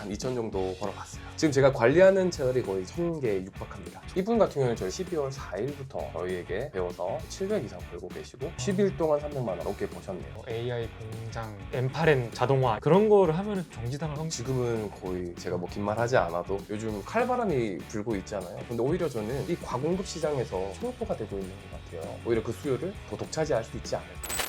한 2천 정도 벌어봤어요. 지금 제가 관리하는 채널이 거의 1000개에 육박합니다. 이분 같은 경우는 저희 12월 4일부터 저희에게 배워서 700 이상 벌고 계시고 10일 동안 300만 원 넘게 버셨네요. 뭐 AI 공장, M8N 자동화 그런 거를 하면은 정지당할 확률 지금은 거의 제가 뭐 긴 말 하지 않아도 요즘 칼바람이 불고 있잖아요. 근데 오히려 저는 이 과공급 시장에서 청소가 되고 있는 것 같아요. 오히려 그 수요를 더 독차지할 수 있지 않을까.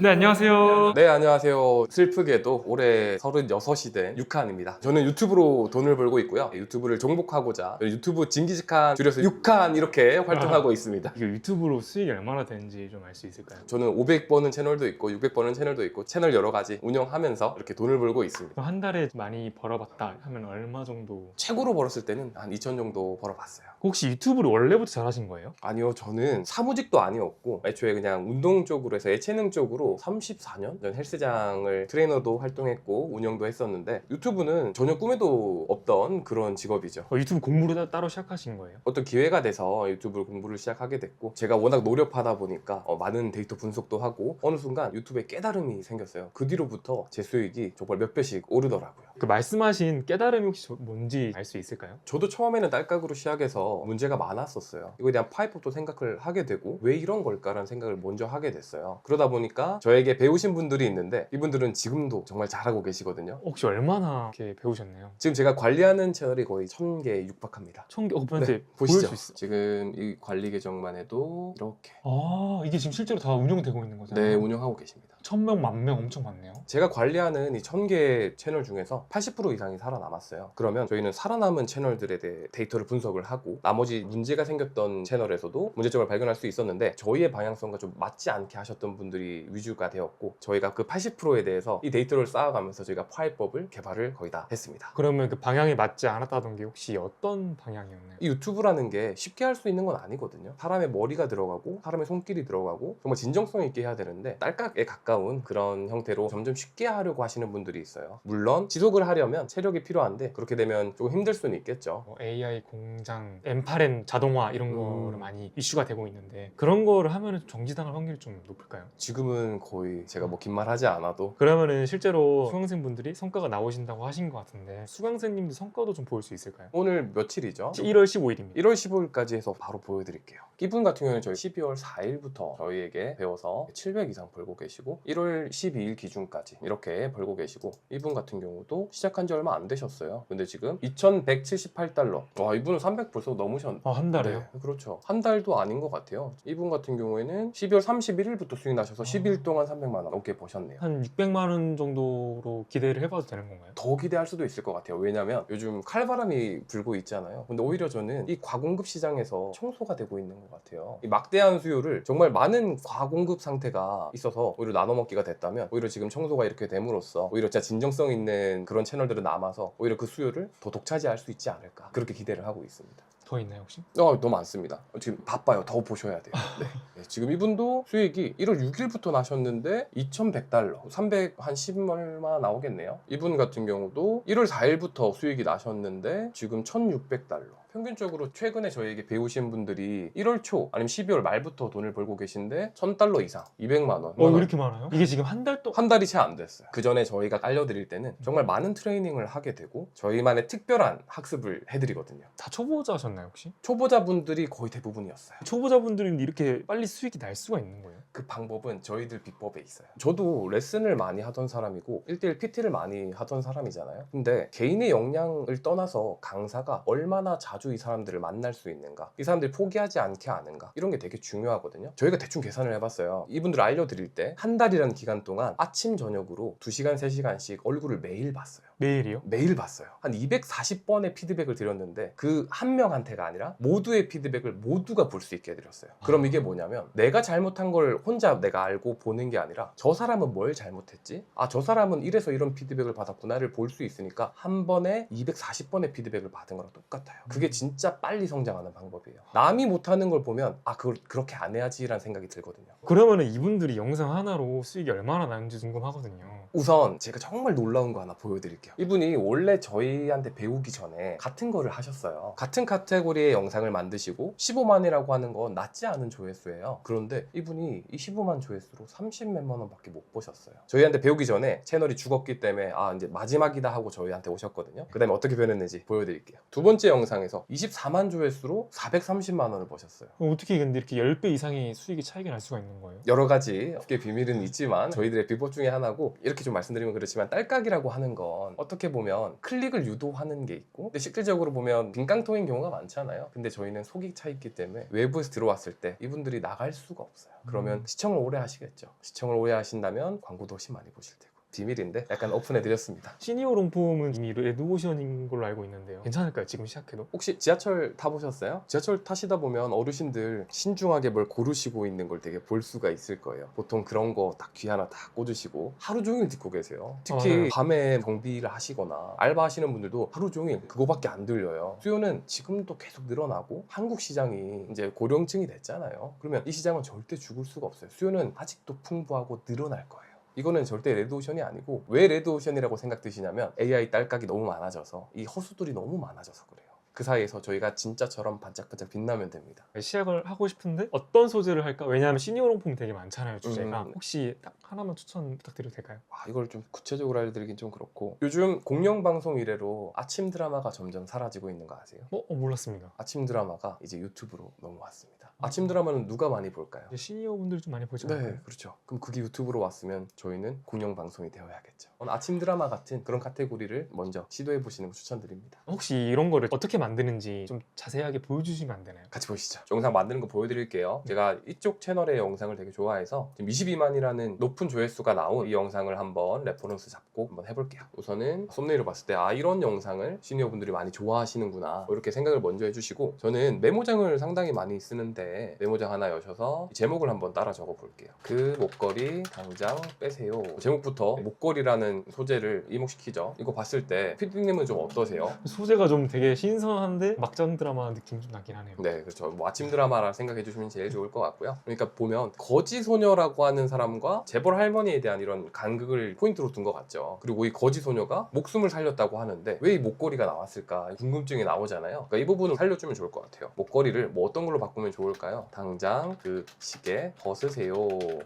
네 안녕하세요. 네, 안녕하세요. 슬프게도 올해 36이 된 육한입니다. 저는 유튜브로 돈을 벌고 있고요. 유튜브를 종복하고자 유튜브 징기즈칸 줄여서 육한 이렇게 활동하고 있습니다. 이게 유튜브로 수익이 얼마나 되는지 좀 알 수 있을까요? 저는 500번은 채널도 있고 600번은 채널도 있고 채널 여러 가지 운영하면서 이렇게 돈을 벌고 있습니다. 한 달에 많이 벌어봤다 하면 얼마 정도? 최고로 벌었을 때는 한 2천 정도 벌어봤어요. 혹시 유튜브를 원래부터 잘하신 거예요? 아니요, 저는 사무직도 아니었고 애초에 그냥 운동 쪽으로 해서 예체능 쪽으로 34년 전 헬스장을 트레이너도 활동했고 운영도 했었는데 유튜브는 전혀 꿈에도 없던 그런 직업이죠. 어, 유튜브 공부를 따- 따로 시작하신 거예요? 어떤 기회가 돼서 유튜브 공부를 시작하게 됐고 제가 워낙 노력하다 보니까 어, 많은 데이터 분석도 하고 어느 순간 유튜브에 깨달음이 생겼어요. 그 뒤로부터 제 수익이 정말 몇 배씩 오르더라고요. 그 말씀하신 깨달음이 혹시 저- 뭔지 알 수 있을까요? 저도 처음에는 딸깍으로 시작해서 문제가 많았었어요. 이거에 대한 파이법도 생각을 하게 되고 왜 이런 걸까라는 생각을 먼저 하게 됐어요. 그러다 보니까 저에게 배우신 분들이 있는데 이분들은 지금도 정말 잘하고 계시거든요. 혹시 얼마나 이렇게 배우셨나요? 지금 제가 관리하는 채널이 거의 1000개에 육박합니다. 청개 어, 네, 보시죠. 보일 수 있어. 지금 이 관리 계정만 해도 이렇게 아 이게 지금 실제로 다 운영되고 있는 거잖아요. 네, 운영하고 계십니다. 천 명, 만명 엄청 많네요. 제가 관리하는 이 1000개 채널 중에서 80% 이상이 살아남았어요. 그러면 저희는 살아남은 채널들에 대해 데이터를 분석을 하고 나머지 문제가 생겼던 채널에서도 문제점을 발견할 수 있었는데 저희의 방향성과 좀 맞지 않게 하셨던 분들이 위주가 되었고 저희가 그 80%에 대해서 이 데이터를 쌓아가면서 저희가 파이법을 개발을 거의 다 했습니다. 그러면 그 방향이 맞지 않았다던 게 혹시 어떤 방향이었나요? 이 유튜브라는 게 쉽게 할 수 있는 건 아니거든요. 사람의 머리가 들어가고 사람의 손길이 들어가고 정말 진정성 있게 해야 되는데 딸깍에 가까 운 그런 형태로 점점 쉽게 하려고 하시는 분들이 있어요. 물론 지속을 하려면 체력이 필요한데 그렇게 되면 조금 힘들 수는 있겠죠. 뭐 AI 공장, M8N 자동화 이런 음. 거를 많이 이슈가 되고 있는데 그런 거를 하면은 정지당할 확률이 좀 높을까요? 지금은 거의 제가 뭐 긴 말 하지 않아도 그러면은 실제로 수강생분들이 성과가 나오신다고 하신 것 같은데 수강생님들 성과도 좀 보일 수 있을까요? 오늘 며칠이죠? 1월 15일입니다. 1월 15일까지 해서 바로 보여드릴게요. 이분 같은 경우는 저희 12월 4일부터 저희에게 배워서 700 이상 벌고 계시고 1월 12일 기준까지 이렇게 벌고 계시고 이분 같은 경우도 시작한 지 얼마 안 되셨어요. 근데 지금 2,178달러. 와 이분은 300 벌써 넘으셨. 아, 한 달에요? 네, 그렇죠. 한 달도 아닌 것 같아요. 이분 같은 경우에는 12월 31일부터 수익 나셔서 10일 동안 300만 원 넘게 버셨네요. 한 600만 원 정도로 기대를 해봐도 되는 건가요? 더 기대할 수도 있을 것 같아요. 왜냐면 요즘 칼바람이 불고 있잖아요. 근데 오히려 저는 이 과공급 시장에서 청소가 되고 있는 것 같아요. 이 막대한 수요를 정말 많은 과공급 상태가 있어서 오히려 나눠 먹기가 됐다면 오히려 지금 청소가 이렇게 됨으로써 오히려 진짜 진정성 있는 그런 채널들은 남아서 오히려 그 수요를 더 독차지할 수 있지 않을까 그렇게 기대를 하고 있습니다. 더 있나요 혹시? 어, 너무 많습니다. 지금 바빠요. 더 보셔야 돼요. 네. 네, 지금 이분도 수익이 1월 6일부터 나셨는데 2,100달러, 300한10 얼마 나오겠네요. 이분 같은 경우도 1월 4일부터 수익이 나셨는데 지금 1,600달러. 평균적으로 최근에 저희에게 배우신 분들이 1월 초 아니면 12월 말부터 돈을 벌고 계신데 1,000달러 이상, 200만 원. 어, 왜 이렇게 많아요? 이게 지금 한 달 동안 한 달이 채 안 됐어요. 그 전에 저희가 알려드릴 때는 정말 많은 트레이닝을 하게 되고 저희만의 특별한 학습을 해드리거든요. 다 초보자셨나요 혹시? 초보자분들이 거의 대부분이었어요. 초보자분들은 이렇게 빨리 수익이 날 수가 있는 거예요? 그 방법은 저희들 비법에 있어요. 저도 레슨을 많이 하던 사람이고 1대1 PT를 많이 하던 사람이잖아요. 근데 개인의 역량을 떠나서 강사가 얼마나 자주 이 사람들을 만날 수 있는가, 이 사람들이 포기하지 않게 하는가 이런 게 되게 중요하거든요. 저희가 대충 계산을 해봤어요. 이분들 알려드릴 때 한 달이라는 기간 동안 아침 저녁으로 2시간, 3시간씩 얼굴을 매일 봤어요. 매일이요? 매일 봤어요. 한 240번의 피드백을 드렸는데 그 한 명한테가 아니라 모두의 피드백을 모두가 볼 수 있게 해드렸어요. 그럼 이게 뭐냐면 내가 잘못한 걸 혼자 내가 알고 보는 게 아니라 저 사람은 뭘 잘못했지? 아, 저 사람은 이래서 이런 피드백을 받았구나를 볼 수 있으니까 한 번에 240번의 피드백을 받은 거랑 똑같아요. 그게 진짜 빨리 성장하는 방법이에요. 남이 못하는 걸 보면 아, 그걸 그렇게 안 해야지라는 생각이 들거든요. 그러면은 이분들이 영상 하나로 수익이 얼마나 나는지 궁금하거든요. 우선 제가 정말 놀라운 거 하나 보여드릴게요. 이분이 원래 저희한테 배우기 전에 같은 거를 하셨어요. 같은 카테고리의 영상을 만드시고 15만이라고 하는 건 낮지 않은 조회수예요. 그런데 이분이 이 15만 조회수로 30몇만 원밖에 못 보셨어요. 저희한테 배우기 전에 채널이 죽었기 때문에 아 이제 마지막이다 하고 저희한테 오셨거든요. 그다음에 어떻게 변했는지 보여드릴게요. 두 번째 영상에서 24만 조회수로 430만 원을 버셨어요. 그럼 어떻게 근데 이렇게 10배 이상의 수익이 차이가 날 수가 있는 거예요? 여러 가지 업계 비밀은 있지만 저희들의 비법 중에 하나고 이렇게 좀 말씀드리면 그렇지만 딸깍이라고 하는 건 어떻게 보면 클릭을 유도하는 게 있고 근데 실질적으로 보면 빈깡통인 경우가 많잖아요. 근데 저희는 속이 차 있기 때문에 외부에서 들어왔을 때 이분들이 나갈 수가 없어요. 그러면 음. 시청을 오래 하시겠죠. 시청을 오래 하신다면 광고도 훨씬 많이 보실 테고 비밀인데 약간 오픈해 드렸습니다 시니어 롱폼은 이미 레드오션인 걸로 알고 있는데요. 괜찮을까요? 지금 시작해도? 혹시 지하철 타보셨어요? 지하철 타시다 보면 어르신들 신중하게 뭘 고르시고 있는 걸 되게 볼 수가 있을 거예요. 보통 그런 거 딱 귀 하나 딱 꽂으시고 하루 종일 듣고 계세요. 특히 아, 네. 밤에 정비를 하시거나 알바 하시는 분들도 하루 종일 그거밖에 안 들려요. 수요는 지금도 계속 늘어나고 한국 시장이 이제 고령층이 됐잖아요. 그러면 이 시장은 절대 죽을 수가 없어요. 수요는 아직도 풍부하고 늘어날 거예요. 이거는 절대 레드오션이 아니고 왜 레드오션이라고 생각드시냐면 AI 딸깍이 너무 많아져서 이 허수들이 너무 많아져서 그래요. 그 사이에서 저희가 진짜처럼 반짝반짝 빛나면 됩니다. 시작을 하고 싶은데 어떤 소재를 할까? 왜냐하면 시니어 롱폼 되게 많잖아요 주제가. 음. 혹시 딱 하나만 추천 부탁드려도 될까요? 아, 이걸 좀 구체적으로 알려드리긴 좀 그렇고 요즘 공영방송 이래로 아침 드라마가 점점 사라지고 있는 거 아세요? 어, 어, 몰랐습니다. 아침 드라마가 이제 유튜브로 넘어왔습니다. 아침 드라마는 누가 많이 볼까요? 이제 시니어 분들이 좀 많이 않나요? 네, 그렇죠. 그럼 그게 유튜브로 왔으면 저희는 공영 방송이 되어야겠죠. 오늘 아침 드라마 같은 그런 카테고리를 먼저 시도해 보시는 거 추천드립니다. 혹시 이런 거를 어떻게 만드는지 좀 자세하게 보여주시면 안 되나요? 같이 보시죠. 영상 만드는 거 보여드릴게요. 제가 이쪽 채널의 영상을 되게 좋아해서 지금 22만이라는 높은 조회수가 나온 이 영상을 한번 레퍼런스 잡고 한번 해볼게요. 우선은 썸네일을 봤을 때 아 이런 영상을 시니어 분들이 많이 좋아하시는구나 뭐 이렇게 생각을 먼저 해주시고 저는 메모장을 상당히 많이 쓰는데 메모장 하나 여셔서 제목을 한번 따라 적어 볼게요. 그 목걸이 당장 빼세요. 제목부터 목걸이라는 소재를 이목시키죠. 이거 봤을 때 피디님은 좀 어떠세요? 소재가 좀 되게 신선한데 막장 드라마 느낌 좀 나긴 하네요. 네, 그렇죠. 뭐 아침 드라마라 생각해 주시면 제일 좋을 것 같고요. 그러니까 보면 거지 소녀라고 하는 사람과 재벌 할머니에 대한 이런 간극을 포인트로 둔 것 같죠. 그리고 이 거지 소녀가 목숨을 살렸다고 하는데 왜 이 목걸이가 나왔을까 궁금증이 나오잖아요. 그러니까 이 부분을 살려주면 좋을 것 같아요. 목걸이를 뭐 어떤 걸로 바꾸면 좋을까 요? 당장 그 시계 벗으세요.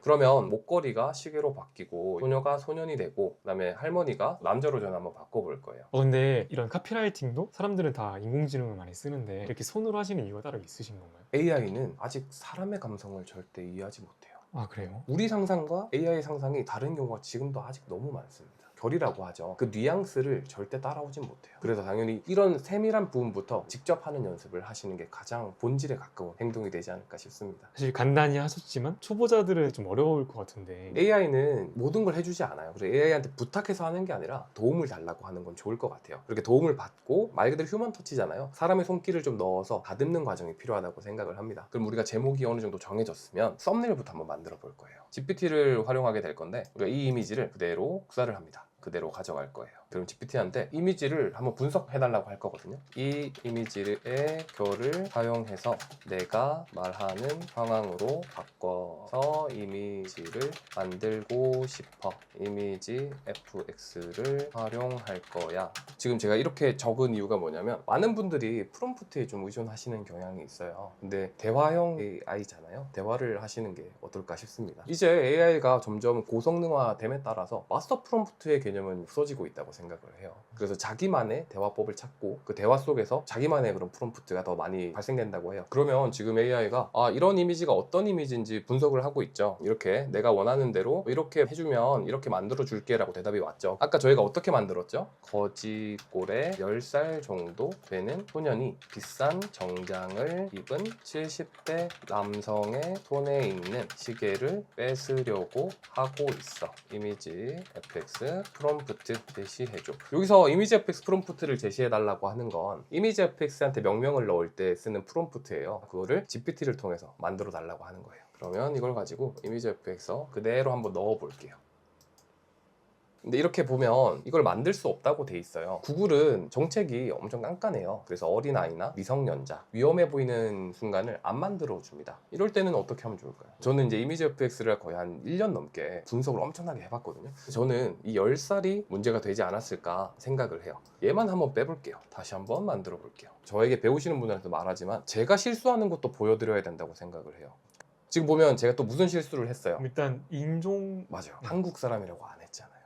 그러면 목걸이가 시계로 바뀌고 소녀가 소년이 되고 그다음에 할머니가 남자로 전 한번 바꿔볼 거예요. 어, 근데 이런 카피라이팅도 사람들은 다 인공지능을 많이 쓰는데 이렇게 손으로 하시는 이유가 따로 있으신 건가요? AI는 아직 사람의 감성을 절대 이해하지 못해요. 아 그래요? 우리 상상과 AI 상상이 다른 경우가 지금도 아직 너무 많습니다. 결이라고 하죠. 그 뉘앙스를 절대 따라오진 못해요. 그래서 당연히 이런 세밀한 부분부터 직접 하는 연습을 하시는 게 가장 본질에 가까운 행동이 되지 않을까 싶습니다. 사실 간단히 하셨지만 초보자들은 좀 어려울 것 같은데 AI는 모든 걸 해주지 않아요. 그래서 AI한테 부탁해서 하는 게 아니라 도움을 달라고 하는 건 좋을 것 같아요. 그렇게 도움을 받고 말 그대로 휴먼 터치잖아요. 사람의 손길을 좀 넣어서 다듬는 과정이 필요하다고 생각을 합니다. 그럼 우리가 제목이 어느 정도 정해졌으면 썸네일부터 한번 만들어 볼 거예요. GPT를 활용하게 될 건데 우리가 이 이미지를 그대로 구사를 합니다. 그대로 가져갈 거예요. 그럼 GPT한테 이미지를 한번 분석해 달라고 할 거거든요. 이 이미지의 결을 사용해서 내가 말하는 상황으로 바꿔서 이미지를 만들고 싶어. 이미지 fx를 활용할 거야. 지금 제가 이렇게 적은 이유가 뭐냐면 많은 분들이 프롬프트에 좀 의존하시는 경향이 있어요. 근데 대화형 AI잖아요. 대화를 하시는 게 어떨까 싶습니다. 이제 AI가 점점 고성능화됨에 따라서 마스터 프롬프트의 개념 은 없어지고 있다고 생각을 해요. 그래서 자기만의 대화법을 찾고 그 대화 속에서 자기만의 그런 프롬프트가 더 많이 발생된다고 해요. 그러면 지금 AI가 아 이런 이미지가 어떤 이미지인지 분석을 하고 있죠. 이렇게 내가 원하는 대로 이렇게 해주면 이렇게 만들어 줄게라고 대답이 왔죠. 아까 저희가 어떻게 만들었죠? 거지꼴에 10살 정도 되는 소년이 비싼 정장을 입은 70대 남성의 손에 있는 시계를 뺏으려고 하고 있어. 이미지 fx 프롬프트 제시해줘. 여기서 이미지 fx 프롬프트를 제시해달라고 하는 건 이미지 fx한테 명령을 넣을 때 쓰는 프롬프트예요. 그거를 GPT를 통해서 만들어 달라고 하는 거예요. 그러면 이걸 가지고 이미지 fx에 그대로 한번 넣어 볼게요. 근데 이렇게 보면 이걸 만들 수 없다고 돼 있어요. 구글은 정책이 엄청 깐깐해요. 그래서 어린아이나 미성년자, 위험해 보이는 순간을 안 만들어 줍니다. 이럴 때는 어떻게 하면 좋을까요? 저는 이제 이미지 FX를 거의 한 1년 넘게 분석을 엄청나게 해봤거든요. 저는 이 10살이 문제가 되지 않았을까 생각을 해요. 얘만 한번 빼볼게요. 다시 한번 만들어 볼게요. 저에게 배우시는 분들한테 말하지만 제가 실수하는 것도 보여드려야 된다고 생각을 해요. 지금 보면 제가 또 무슨 실수를 했어요. 일단 인종 맞아요. 한국 사람이라고 안 했잖아요.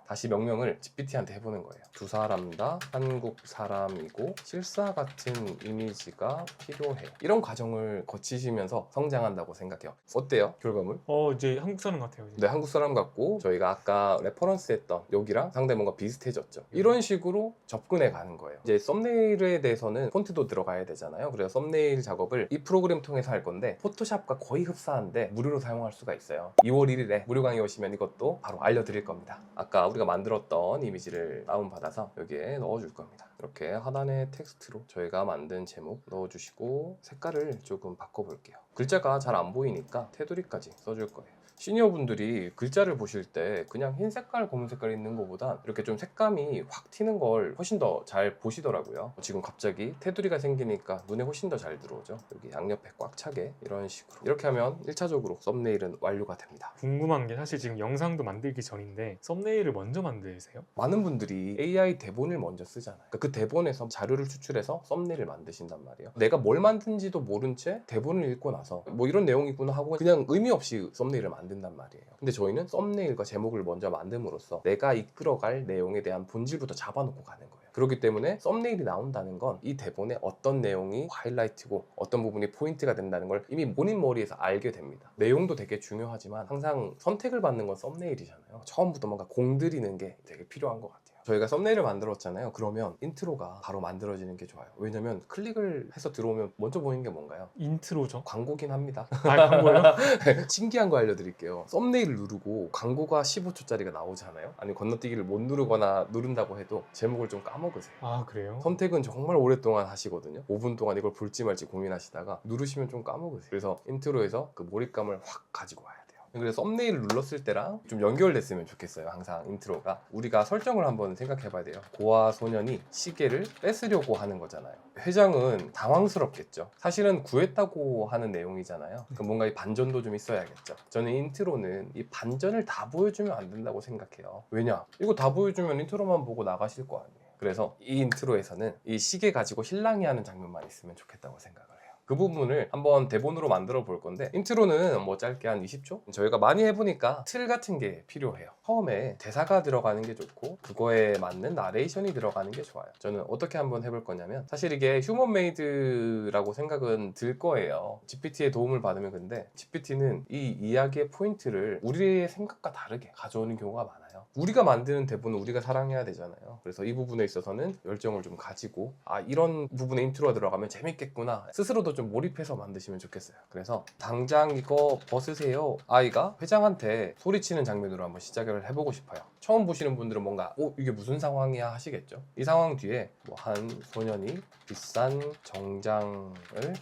다시 명령을 GPT한테 해보는 거예요. 두 사람 다 한국 사람이고 실사 같은 이미지가 필요해. 이런 과정을 거치시면서 성장한다고 생각해요. 어때요? 결과물? 어 이제 한국 사람 같아요. 이제. 네, 한국 사람 같고 저희가 아까 레퍼런스 했던 여기랑 상당히 뭔가 비슷해졌죠. 이런 식으로 접근해 가는 거예요. 이제 썸네일에 대해서는 폰트도 들어가야 되잖아요. 그래서 썸네일 작업을 이 프로그램 통해서 할 건데 포토샵과 거의 흡사한데 무료로 사용할 수가 있어요. 2월 1일에 무료 강의 오시면 이것도 바로 알려드릴 겁니다. 아까 우리 가 만들었던 이미지를 다운받아서 여기에 넣어줄 겁니다. 이렇게 하단에 텍스트로 저희가 만든 제목 넣어주시고 색깔을 조금 바꿔볼게요. 글자가 잘 안 보이니까 테두리까지 써줄 거예요. 시니어분들이 글자를 보실 때 그냥 흰 색깔, 검은 색깔 있는 것보다 이렇게 좀 색감이 확 튀는 걸 훨씬 더 잘 보시더라고요. 지금 갑자기 테두리가 생기니까 눈에 훨씬 더 잘 들어오죠. 여기 양옆에 꽉 차게 이런 식으로 이렇게 하면 1차적으로 썸네일은 완료가 됩니다. 궁금한 게 사실 지금 영상도 만들기 전인데 썸네일을 먼저 만드세요? 많은 분들이 AI 대본을 먼저 쓰잖아요. 그러니까 그 대본에서 자료를 추출해서 썸네일을 만드신단 말이에요. 내가 뭘 만든지도 모른 채 대본을 읽고 나서 뭐 이런 내용이구나 하고 그냥 의미 없이 썸네일을 만든단 말이에요. 근데 저희는 썸네일과 제목을 먼저 만듦으로써 내가 이끌어갈 내용에 대한 본질부터 잡아놓고 가는 거예요. 그렇기 때문에 썸네일이 나온다는 건 이 대본에 어떤 내용이 하이라이트고 어떤 부분이 포인트가 된다는 걸 이미 본인 머리에서 알게 됩니다. 내용도 되게 중요하지만 항상 선택을 받는 건 썸네일이잖아요. 처음부터 뭔가 공들이는 게 되게 필요한 것 같아요. 저희가 썸네일을 만들었잖아요. 그러면 인트로가 바로 만들어지는 게 좋아요. 왜냐면 클릭을 해서 들어오면 먼저 보이는 게 뭔가요? 인트로죠. 광고긴 합니다. 아 광고요? 신기한 거 알려드릴게요. 썸네일을 누르고 광고가 15초짜리가 나오잖아요. 아니 건너뛰기를 못 누르거나 누른다고 해도 제목을 좀 까먹으세요. 아 그래요? 선택은 정말 오랫동안 하시거든요. 5분 동안 이걸 볼지 말지 고민하시다가 누르시면 좀 까먹으세요. 그래서 인트로에서 그 몰입감을 확 가지고 와야 돼요. 그래서 썸네일을 눌렀을 때랑 좀 연결됐으면 좋겠어요. 항상 인트로가 우리가 설정을 한번 생각해 봐야 돼요. 고아 소년이 시계를 뺏으려고 하는 거잖아요. 회장은 당황스럽겠죠. 사실은 구했다고 하는 내용이잖아요. 그럼 뭔가 이 반전도 좀 있어야겠죠. 저는 인트로는 이 반전을 다 보여주면 안 된다고 생각해요. 왜냐? 이거 다 보여주면 인트로만 보고 나가실 거 아니에요. 그래서 이 인트로에서는 이 시계 가지고 신랑이 하는 장면만 있으면 좋겠다고 생각을. 그 부분을 한번 대본으로 만들어 볼 건데 인트로는 뭐 짧게 한 20초? 저희가 많이 해보니까 틀 같은 게 필요해요. 처음에 대사가 들어가는 게 좋고 그거에 맞는 나레이션이 들어가는 게 좋아요. 저는 어떻게 한번 해볼 거냐면 사실 이게 휴먼 메이드라고 생각은 들 거예요. GPT의 도움을 받으면 근데 GPT는 이 이야기의 포인트를 우리의 생각과 다르게 가져오는 경우가 많아요. 우리가 만드는 대본은 우리가 사랑해야 되잖아요. 그래서 이 부분에 있어서는 열정을 좀 가지고 아 이런 부분에 인트로가 들어가면 재밌겠구나 스스로도 좀 몰입해서 만드시면 좋겠어요. 그래서 당장 이거 벗으세요. 아이가 회장한테 소리치는 장면으로 한번 시작을 해보고 싶어요. 처음 보시는 분들은 뭔가 어 이게 무슨 상황이야 하시겠죠. 이 상황 뒤에 뭐 한 소년이 비싼 정장을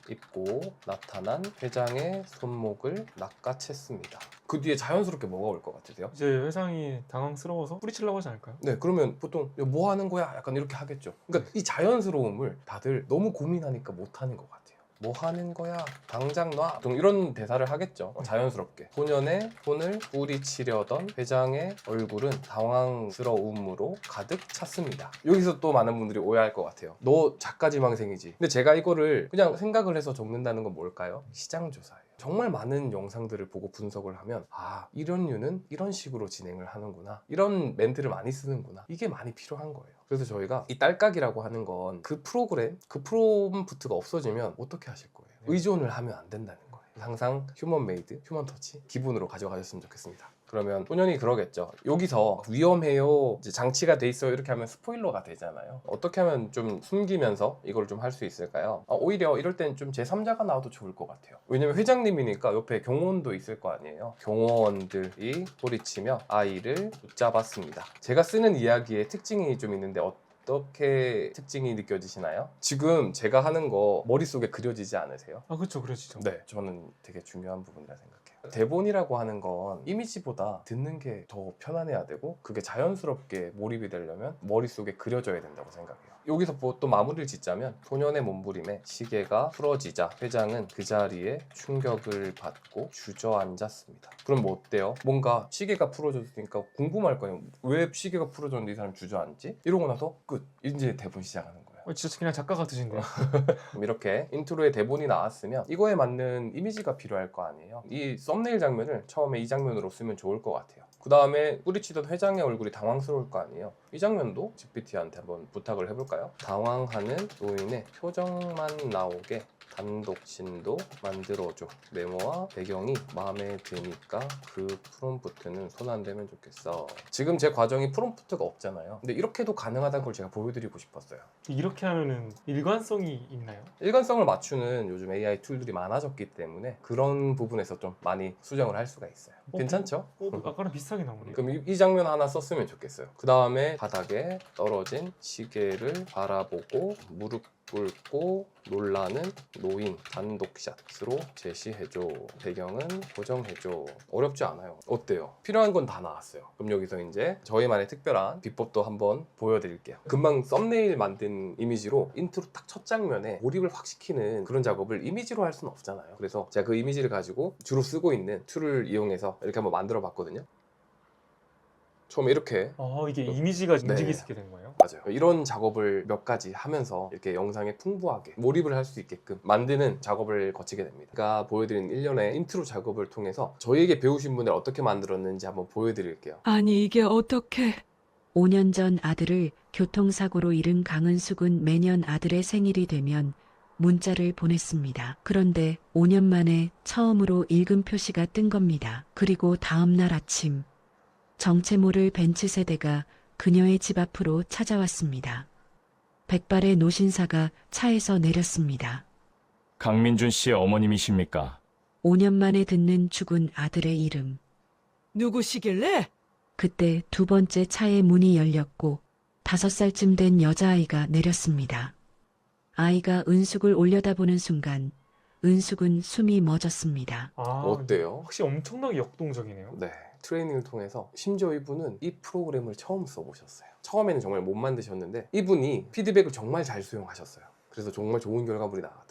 입고 나타난 회장의 손목을 낚아챘습니다. 그 뒤에 자연스럽게 뭐가 올 것 같으세요? 이제 회상이 당황스러워서 뿌리치려고 하지 않을까요? 네, 그러면 보통 야, 뭐 하는 거야? 약간 이렇게 하겠죠. 그러니까 이 자연스러움을 다들 너무 고민하니까 못 하는 것 같아요. 뭐 하는 거야? 당장 놔. 좀 이런 대사를 하겠죠. 어, 자연스럽게. 소년의 손을 뿌리치려던 회장의 얼굴은 당황스러움으로 가득 찼습니다. 여기서 또 많은 분들이 오해할 것 같아요. 너 작가 지망생이지. 근데 제가 이거를 그냥 생각을 해서 적는다는 건 뭘까요? 시장 조사예요. 정말 많은 영상들을 보고 분석을 하면 아 이런 류는 이런 식으로 진행을 하는구나 이런 멘트를 많이 쓰는구나 이게 많이 필요한 거예요 그래서 저희가 이 딸깍이라고 하는 건 그 프로그램 그 프롬프트가 없어지면 어떻게 하실 거예요? 의존을 하면 안 된다는 거예요. 항상 휴먼 메이드 휴먼 터치 기본으로 가져가셨으면 좋겠습니다 그러면 소년이 그러겠죠. 여기서 위험해요. 이제 장치가 돼 있어요. 이렇게 하면 스포일러가 되잖아요. 어떻게 하면 좀 숨기면서 이걸 좀 할 수 있을까요? 아, 오히려 이럴 땐 좀 제3자가 나와도 좋을 것 같아요. 왜냐면 회장님이니까 옆에 경호원도 있을 거 아니에요. 경호원들이 소리치며 아이를 붙잡았습니다. 제가 쓰는 이야기의 특징이 좀 있는데 어떻게 특징이 느껴지시나요? 지금 제가 하는 거 머릿속에 그려지지 않으세요? 아 그렇죠 그러시죠. 네, 저는 되게 중요한 부분이라 생각해요. 대본이라고 하는 건 이미지보다 듣는 게 더 편안해야 되고 그게 자연스럽게 몰입이 되려면 머릿속에 그려져야 된다고 생각해요. 여기서 뭐 또 마무리를 짓자면 소년의 몸부림에 시계가 풀어지자 회장은 그 자리에 충격을 받고 주저앉았습니다. 그럼 뭐 어때요? 뭔가 시계가 풀어졌으니까 궁금할 거예요. 왜 시계가 풀어졌는데 이 사람 주저앉지? 이러고 나서 끝. 이제 대본 시작하는 거예요. 어, 진짜 그냥 작가 같으신데요. 그럼 이렇게 인트로에 대본이 나왔으면 이거에 맞는 이미지가 필요할 거 아니에요. 이 썸네일 장면을 처음에 이 장면으로 쓰면 좋을 것 같아요. 그 다음에 뿌리치던 회장의 얼굴이 당황스러울 거 아니에요. 이 장면도 GPT한테 한번 부탁을 해볼까요? 당황하는 노인의 표정만 나오게 단독 신도 만들어줘. 메모와 배경이 마음에 드니까 그 프롬프트는 손 안 대면 좋겠어. 지금 제 과정이 프롬프트가 없잖아요. 근데 이렇게도 가능하다는 걸 제가 보여드리고 싶었어요. 이렇게 하면은 일관성이 있나요? 일관성을 맞추는 요즘 AI 툴들이 많아졌기 때문에 그런 부분에서 좀 많이 수정을 할 수가 있어요. 어, 괜찮죠? 어, 아까랑 비슷하게 나오네요. 그럼 이, 이 장면 하나 썼으면 좋겠어요. 그 다음에 바닥에 떨어진 시계를 바라보고 무릎 꿇고 놀라는 노인 단독샷으로 제시해줘. 배경은 고정해줘. 어렵지 않아요. 어때요? 필요한 건 다 나왔어요. 그럼 여기서 이제 저희만의 특별한 비법도 한번 보여드릴게요. 금방 썸네일 만든 이미지로 인트로 딱 첫 장면에 몰입을 확 시키는 그런 작업을 이미지로 할 수는 없잖아요. 그래서 제가 그 이미지를 가지고 주로 쓰고 있는 툴을 이용해서 이렇게 한번 만들어 봤거든요. 처음에 이렇게 아 이게 이미지가 네. 있게 된 거예요? 맞아요. 이런 작업을 몇 가지 하면서 이렇게 영상에 풍부하게 몰입을 할 수 있게끔 만드는 작업을 거치게 됩니다. 제가 보여드린 일련의 인트로 작업을 통해서 저희에게 배우신 분들 어떻게 만들었는지 한번 보여드릴게요. 아니 이게 어떻게 5년 전 아들을 교통사고로 잃은 강은숙은 매년 아들의 생일이 되면 문자를 보냈습니다. 그런데 5년 만에 처음으로 읽음 표시가 뜬 겁니다. 그리고 다음 날 아침 정체 모를 벤츠 세대가 그녀의 집 앞으로 찾아왔습니다. 백발의 노신사가 차에서 내렸습니다. 강민준 씨의 어머님이십니까? 5년 만에 듣는 죽은 아들의 이름. 누구시길래? 그때 두 번째 차의 문이 열렸고 다섯 살쯤 된 여자아이가 내렸습니다. 아이가 은숙을 올려다보는 순간 은숙은 숨이 멎었습니다. 아 어때요? 확실히 엄청나게 역동적이네요. 네. 트레이닝을 통해서 심지어 이분은 이 프로그램을 처음 써보셨어요. 처음에는 정말 못 만드셨는데 이분이 피드백을 정말 잘 수용하셨어요. 그래서 정말 좋은 결과물이 같아요.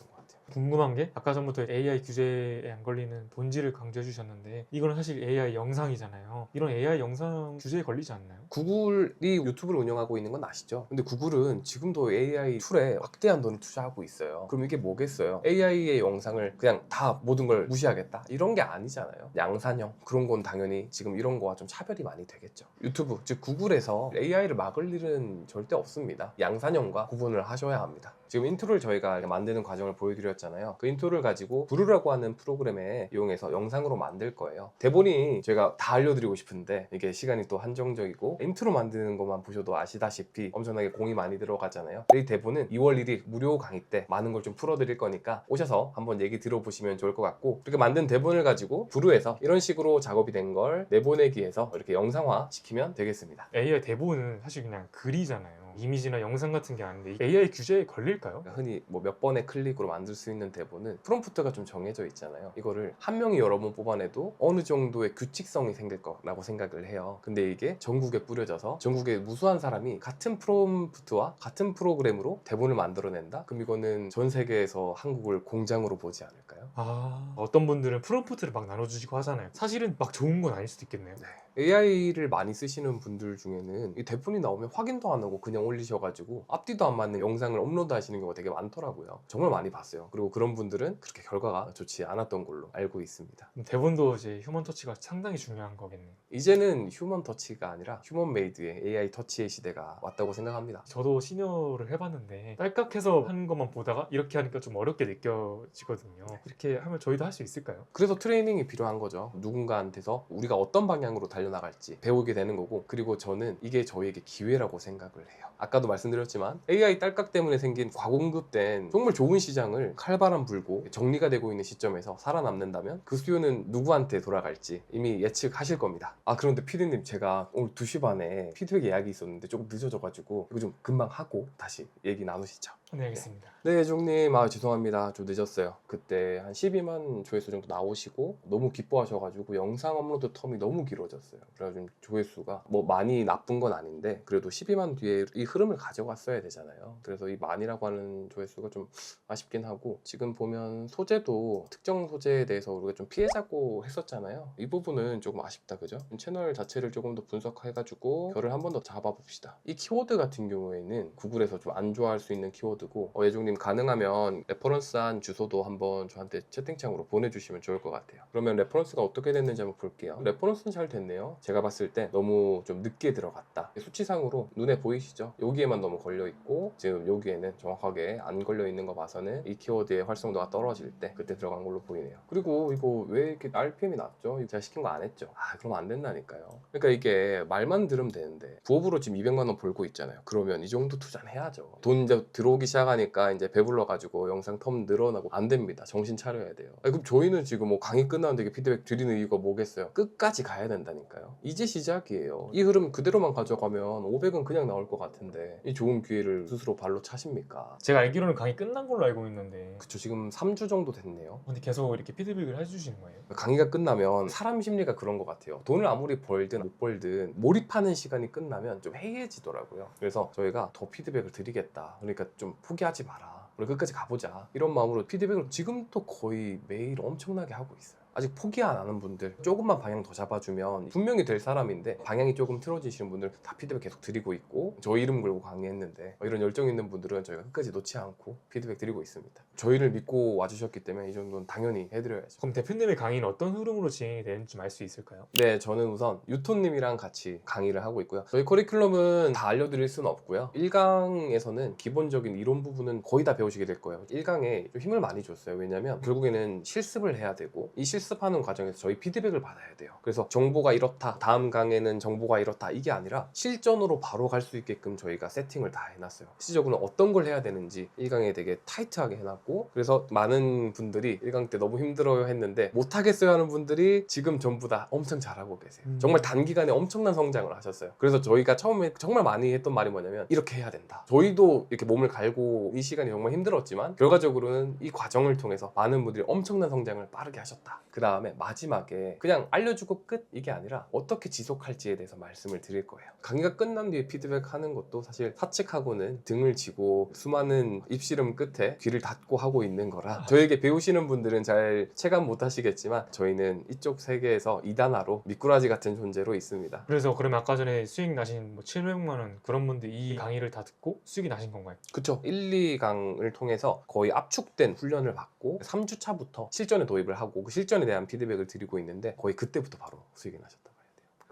궁금한 게 아까 전부터 AI 규제에 안 걸리는 본질을 강조해 주셨는데 이거는 사실 AI 영상이잖아요. 이런 AI 영상 규제에 걸리지 않나요? 구글이 유튜브를 운영하고 있는 건 아시죠? 근데 구글은 지금도 AI 툴에 막대한 돈을 투자하고 있어요. 그럼 이게 뭐겠어요? AI의 영상을 그냥 다 모든 걸 무시하겠다? 이런 게 아니잖아요. 양산형 그런 건 당연히 지금 이런 거와 좀 차별이 많이 되겠죠. 유튜브 즉 구글에서 AI를 막을 일은 절대 없습니다. 양산형과 구분을 하셔야 합니다. 지금 인트로를 저희가 만드는 과정을 보여드렸잖아요. 그 인트로를 가지고 부르라고 하는 프로그램에 이용해서 영상으로 만들 거예요. 대본이 저희가 다 알려드리고 싶은데 이게 시간이 또 한정적이고 인트로 만드는 것만 보셔도 아시다시피 엄청나게 공이 많이 들어가잖아요. 이 대본은 2월 1일 무료 강의 때 많은 걸 좀 풀어드릴 거니까 오셔서 한번 얘기 들어보시면 좋을 것 같고 그렇게 만든 대본을 가지고 부르에서 이런 식으로 작업이 된 걸 내보내기 위해서 이렇게 영상화 시키면 되겠습니다. AI 대본은 사실 그냥 글이잖아요. 이미지나 영상 같은 게 아닌데 AI 규제에 걸릴까요? 그러니까 흔히 뭐 몇 번의 클릭으로 만들 수 있는 대본은 프롬프트가 좀 정해져 있잖아요. 이거를 한 명이 여러 번 뽑아내도 어느 정도의 규칙성이 생길 거라고 생각을 해요. 근데 이게 전국에 뿌려져서 전국에 무수한 사람이 같은 프롬프트와 같은 프로그램으로 대본을 만들어낸다? 그럼 이거는 전 세계에서 한국을 공장으로 보지 않을까요? 아 어떤 분들은 프롬프트를 막 나눠주시고 하잖아요. 사실은 막 좋은 건 아닐 수도 있겠네요. AI를 많이 쓰시는 분들 중에는 이 대본이 나오면 확인도 안 하고 그냥 올리셔가지고 앞뒤도 안 맞는 영상을 업로드 하시는 경우가 되게 많더라고요. 정말 많이 봤어요. 그리고 그런 분들은 그렇게 결과가 좋지 않았던 걸로 알고 있습니다. 대본도 이제 휴먼 터치가 상당히 중요한 거겠네요. 이제는 휴먼 터치가 아니라 휴먼 메이드의 AI 터치의 시대가 왔다고 생각합니다. 저도 시니어를 해봤는데 딸깍해서 하는 것만 보다가 이렇게 하니까 좀 어렵게 느껴지거든요. 이렇게 하면 저희도 할 수 있을까요? 그래서 트레이닝이 필요한 거죠. 누군가한테서 우리가 어떤 방향으로 달려 달려나갈지 배우게 되는 거고 그리고 저는 이게 저희에게 기회라고 생각을 해요. 아까도 말씀드렸지만 AI 딸깍 때문에 생긴 과공급된 정말 좋은 시장을 칼바람 불고 정리가 되고 있는 시점에서 살아남는다면 그 수요는 누구한테 돌아갈지 이미 예측하실 겁니다. 아 그런데 피디님 제가 오늘 2시 반에 피드백 예약이 있었는데 조금 늦어져가지고 이거 좀 금방 하고 다시 얘기 나누시죠. 네 알겠습니다. 네, 종님. 아, 죄송합니다. 좀 늦었어요. 그때 한 12만 조회수 정도 나오시고 너무 기뻐하셔가지고 영상 업로드 텀이 너무 길어졌어요. 그래가지고 조회수가 뭐 많이 나쁜 건 아닌데 그래도 12만 뒤에 이 흐름을 가져갔어야 되잖아요. 그래서 이 만이라고 하는 조회수가 좀 아쉽긴 하고 지금 보면 소재도 특정 소재에 대해서 우리가 좀 피해자고 했었잖아요. 이 부분은 조금 아쉽다, 그죠? 채널 자체를 조금 더 분석해가지고 결을 한 번 더 잡아봅시다. 이 키워드 같은 경우에는 구글에서 좀 안 좋아할 수 있는 키워드 고 어, 예종님 가능하면 레퍼런스한 주소도 한번 저한테 채팅창으로 보내주시면 좋을 것 같아요. 그러면 레퍼런스가 어떻게 됐는지 한번 볼게요. 레퍼런스는 잘 됐네요. 제가 봤을 때 너무 좀 늦게 들어갔다. 수치상으로 눈에 보이시죠? 여기에만 너무 걸려 있고 지금 여기에는 정확하게 안 걸려 있는 거 봐서는 이 키워드의 활성도가 떨어질 때 그때 들어간 걸로 보이네요. 그리고 이거 왜 이렇게 RPM이 낮죠? 제가 시킨 거 안 했죠? 아 그럼 안 된다니까요. 그러니까 이게 말만 들으면 되는데 부업으로 지금 200만 원 벌고 있잖아요. 그러면 이 정도 투자는 해야죠. 돈 이제 들어오기 시작하니까 이제 배불러 가지고 영상 텀 늘어나고 안 됩니다. 정신 차려야 돼요. 아니, 그럼 저희는 지금 뭐 강의 끝나는데 이게 피드백 드리는 이유가 뭐겠어요? 끝까지 가야 된다니까요. 이제 시작이에요. 이 흐름 그대로만 가져가면 500은 그냥 나올 것 같은데 이 좋은 기회를 스스로 발로 차십니까? 제가 알기로는 강의 끝난 걸로 알고 있는데 그쵸 지금 3주 정도 됐네요. 근데 계속 이렇게 피드백을 해주시는 거예요? 강의가 끝나면 사람 심리가 그런 것 같아요. 돈을 아무리 벌든 못 벌든 몰입하는 시간이 끝나면 좀 해이해지더라고요. 그래서 저희가 더 피드백을 드리겠다. 그러니까 좀 포기하지 마라. 우리 끝까지 가보자. 이런 마음으로 피드백을 지금도 거의 매일 엄청나게 하고 있어요. 아직 포기 안 하는 분들 조금만 방향 더 잡아주면 분명히 될 사람인데 방향이 조금 틀어지시는 분들 다 피드백 계속 드리고 있고 저 이름 걸고 강의했는데 이런 열정 있는 분들은 저희가 끝까지 놓지 않고 피드백 드리고 있습니다. 저희를 믿고 와주셨기 때문에 이 정도는 당연히 해드려야죠. 그럼 대표님의 강의는 어떤 흐름으로 진행이 되는지 좀 알 수 있을까요? 네, 저는 우선 유토님이랑 같이 강의를 하고 있고요. 저희 커리큘럼은 다 알려드릴 수는 없고요. 1강에서는 기본적인 이론 부분은 거의 다 배우시게 될 거예요. 1강에 좀 힘을 많이 줬어요. 왜냐면 결국에는 실습을 해야 되고 이 실습 하는 과정에서 저희 피드백을 받아야 돼요. 그래서 정보가 이렇다, 다음 강에는 정보가 이렇다 이게 아니라 실전으로 바로 갈 수 있게끔 저희가 세팅을 다 해놨어요. 실질적으로 어떤 걸 해야 되는지 1강에 되게 타이트하게 해놨고 그래서 많은 분들이 1강 때 너무 힘들어요 했는데 못하겠어요 하는 분들이 지금 전부 다 엄청 잘하고 계세요. 음. 정말 단기간에 엄청난 성장을 하셨어요. 그래서 저희가 처음에 정말 많이 했던 말이 뭐냐면 이렇게 해야 된다. 저희도 이렇게 몸을 갈고 이 시간이 정말 힘들었지만 결과적으로는 이 과정을 통해서 많은 분들이 엄청난 성장을 빠르게 하셨다. 그 다음에 마지막에 그냥 알려주고 끝 이게 아니라 어떻게 지속할지에 대해서 말씀을 드릴 거예요. 강의가 끝난 뒤에 피드백 하는 것도 사실 사측하고는 등을 지고 수많은 입씨름 끝에 귀를 닫고 하고 있는 거라 저에게 배우시는 분들은 잘 체감 못 하시겠지만 저희는 이쪽 세계에서 이단화로 미꾸라지 같은 존재로 있습니다. 그래서 그러면 아까 전에 수익 나신 뭐 700만 원 그런 분들 이 강의를 다 듣고 수익이 나신 건가요? 그쵸 1, 2강을 통해서 거의 압축된 훈련을 받고 3주차부터 실전에 도입을 하고 그 실전에 대한 피드백을 드리고 있는데 거의 그때부터 바로 수익이 나셨다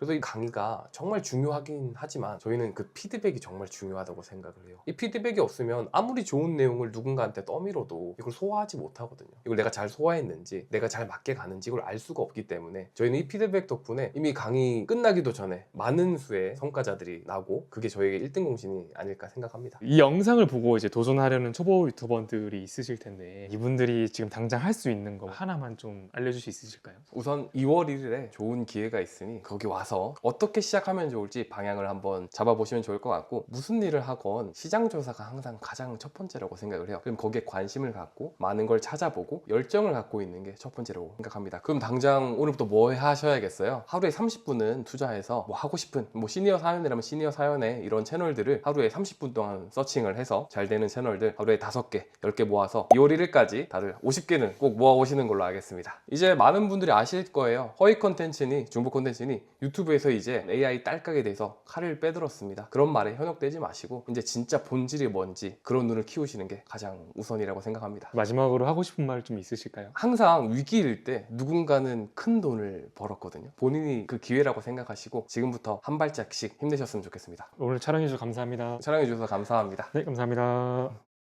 그래서 이 강의가 정말 중요하긴 하지만 저희는 그 피드백이 정말 중요하다고 생각을 해요. 이 피드백이 없으면 아무리 좋은 내용을 누군가한테 떠밀어도 이걸 소화하지 못하거든요. 이걸 내가 잘 소화했는지 내가 잘 맞게 가는지 이걸 알 수가 없기 때문에 저희는 이 피드백 덕분에 이미 강의 끝나기도 전에 많은 수의 성과자들이 나고 그게 저에게 1등 공신이 아닐까 생각합니다. 이 영상을 보고 이제 도전하려는 초보 유튜버들이 있으실 텐데 이분들이 지금 당장 할 수 있는 거 하나만 좀 알려줄 수 있으실까요? 우선 2월 1일에 좋은 기회가 있으니 거기 와서 어떻게 시작하면 좋을지 방향을 한번 잡아보시면 좋을 것 같고 무슨 일을 하건 시장 조사가 항상 가장 첫 번째라고 생각을 해요. 그럼 거기에 관심을 갖고 많은 걸 찾아보고 열정을 갖고 있는 게 첫 번째라고 생각합니다. 그럼 당장 오늘부터 뭐 하셔야겠어요? 하루에 30분은 투자해서 뭐 하고 싶은 뭐 시니어 사연이라면 시니어 사연에 이런 채널들을 하루에 30분 동안 서칭을 해서 잘 되는 채널들 하루에 5개, 10개 모아서 2월 1일까지 다들 50개는 꼭 모아 오시는 걸로 하겠습니다. 이제 많은 분들이 아실 거예요. 허위 컨텐츠니 중복 컨텐츠니 유튜브에서 이제 AI 딸깍에 대해서 칼을 빼들었습니다. 그런 말에 현혹되지 마시고 이제 진짜 본질이 뭔지 그런 눈을 키우시는 게 가장 우선이라고 생각합니다. 마지막으로 하고 싶은 말 좀 있으실까요? 항상 위기일 때 누군가는 큰 돈을 벌었거든요. 본인이 그 기회라고 생각하시고 지금부터 한 발짝씩 힘내셨으면 좋겠습니다. 오늘 촬영해 주셔서 감사합니다. 촬영해 주셔서 감사합니다. 네, 감사합니다.